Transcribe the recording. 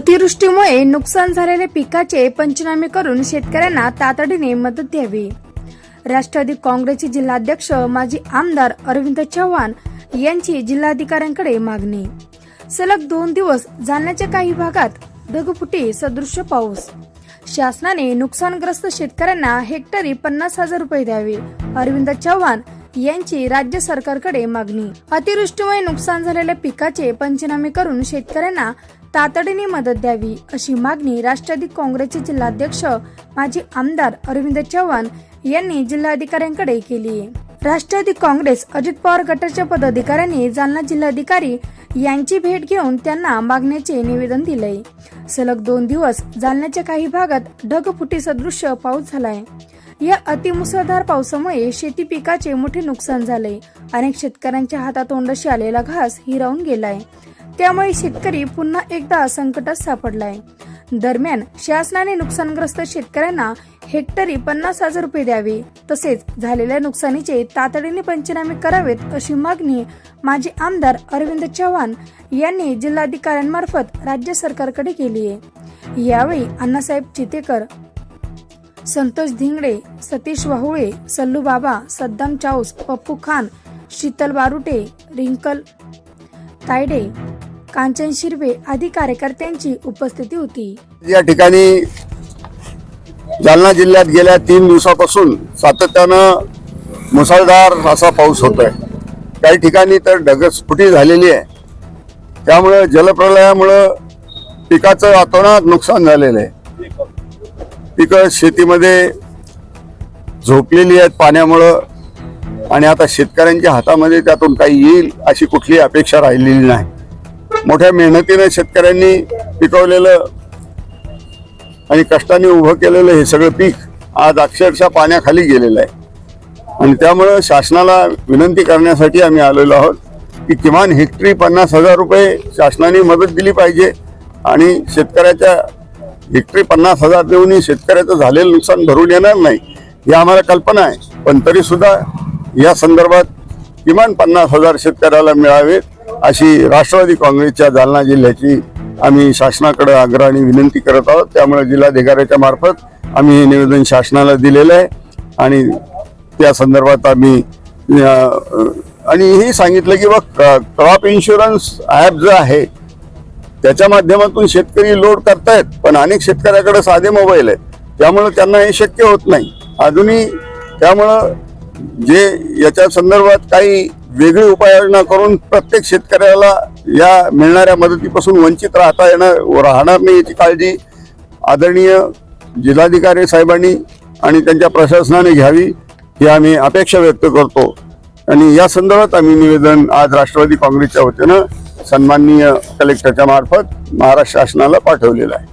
अतिवृष्टीमुळे नुकसान झालेले पिकाचे पंचनामे करून शेतकऱ्यांना तातडीने मदत द्यावी. राष्ट्रवादी काँग्रेसचे जिल्हाध्यक्ष माजी आमदार अरविंद चव्हाण यांची जिल्हाधिकाऱ्यांकडे मागणी. सलग दोन दिवस जालन्याच्या काही भागात ढगफुटी सदृश्य पाऊस. शासनाने नुकसानग्रस्त शेतकऱ्यांना हेक्टरी पन्नास हजार रुपये द्यावे. अरविंद चव्हाण यांची राज्य सरकारकडे मागणी. अतिवृष्टीमुळे नुकसान झालेल्या पिकाचे पंचनामे करून शेतकऱ्यांना तातडीने मदत द्यावी अशी मागणी राष्ट्रवादी काँग्रेसचे जिल्हाध्यक्ष माजी आमदार अरविंद चव्हाण यांनी जिल्हाधिकाऱ्यांकडे केली. आहे राष्ट्रवादी काँग्रेस अजित पवार गटाच्या पदाधिकाऱ्यांनी जालना जिल्हाधिकारी यांची भेट घेऊन त्यांना मागण्याचे निवेदन दिलंय सलग दोन दिवस जालन्याच्या काही भागात ढगफुटी सदृश्य पाऊस झालाय. या अतिमुसळधार पावसामुळे शेती पिकाचे मोठे नुकसान झाले. अनेक शेतकऱ्यांच्या हातातोंडाशी आलेला घास हिरावून गेलाय. त्यामुळे शेतकरी पुन्हा एकदा संकटात सापडलाय. दरम्यान शासनाने नुकसानग्रस्त शेतकऱ्यांना हेक्टरी पन्नास हजार रुपये द्यावे. तसेच झालेल्या नुकसानीचे तातडीने पंचनामे करावेत अशी मागणी माजी आमदार अरविंद चव्हाण यांनी जिल्हाधिकाऱ्यांमार्फत राज्य सरकारकडे केली आहे यावेळी अण्णासाहेब चितेकर संतोष धिंगडे सतीश वाहुळे सल्लू बाबा सद्दाम चाऊस पप्पू खान शीतल बारुटे रिंकल तायडे कांचन शिरवे आदी कार्यकर्त्यांची उपस्थिती होती. या ठिकाणी जालना जिल्ह्यात गेल्या तीन दिवसापासून सातत्यानं मुसळधार असा पाऊस होतोय. काही ठिकाणी तर ढगस्फुटी झालेली आहे. त्यामुळं जलप्रलयामुळं पिकाचं अतोनात नुकसान झालेलं आहे. पिकं शेतीमध्ये झोपलेली आहेत पाण्यामुळं आणि आता शेतकऱ्यांच्या हातामध्ये त्यातून काही येईल अशी कुठली अपेक्षा राहिलेली नाही. मोठ्या मेहनतीनं शेतकऱ्यांनी पिकवलेलं आणि कष्टाने उभं केलेलं हे सगळं पीक आज अक्षरशः पाण्याखाली गेलेलं आहे. आणि त्यामुळं शासनाला विनंती करण्यासाठी आम्ही आलेलो आहोत की किमान हेक्टरी पन्नास हजार रुपये शासनाने मदत दिली पाहिजे आणि शेतकऱ्याच्या हेक्टरी पन्नास हजार देऊनही शेतकऱ्याचं झालेलं नुकसान भरून येणार नाही ही आम्हाला कल्पना आहे. पण तरीसुद्धा या संदर्भात किमान पन्नास हजार शेतकऱ्याला मिळावेत अशी राष्ट्रवादी काँग्रेसच्या जालना जिल्ह्याची आम्ही शासनाकडे आग्रहाने विनंती करत आहोत. त्यामुळे जिल्हाधिकाऱ्याच्या मार्फत आम्ही हे निवेदन शासनाला दिलेलं आहे आणि त्या संदर्भात आम्ही आणि हे सांगितलं की बघ क्रॉप इन्शुरन्स ॲप जो आहे त्याच्या माध्यमातून शेतकरी लोड करतायत पण अनेक शेतकऱ्याकडे साधे मोबाईल आहेत. त्यामुळं त्यांना हे शक्य होत नाही. अजूनही त्यामुळं जे याच्या संदर्भात काही वेगळी उपाययोजना करून प्रत्येक शेतकऱ्याला या मिळणाऱ्या मदतीपासून वंचित राहता येणार राहणार नाही याची काळजी आदरणीय जिल्हाधिकारी साहेबांनी आणि त्यांच्या प्रशासनाने घ्यावी ही आम्ही अपेक्षा व्यक्त करतो. आणि या संदर्भात आम्ही निवेदन आज राष्ट्रवादी काँग्रेसच्या वतीनं सन्माननीय कलेक्टरच्या मार्फत महाराष्ट्र शासनाला पाठवलेलं आहे.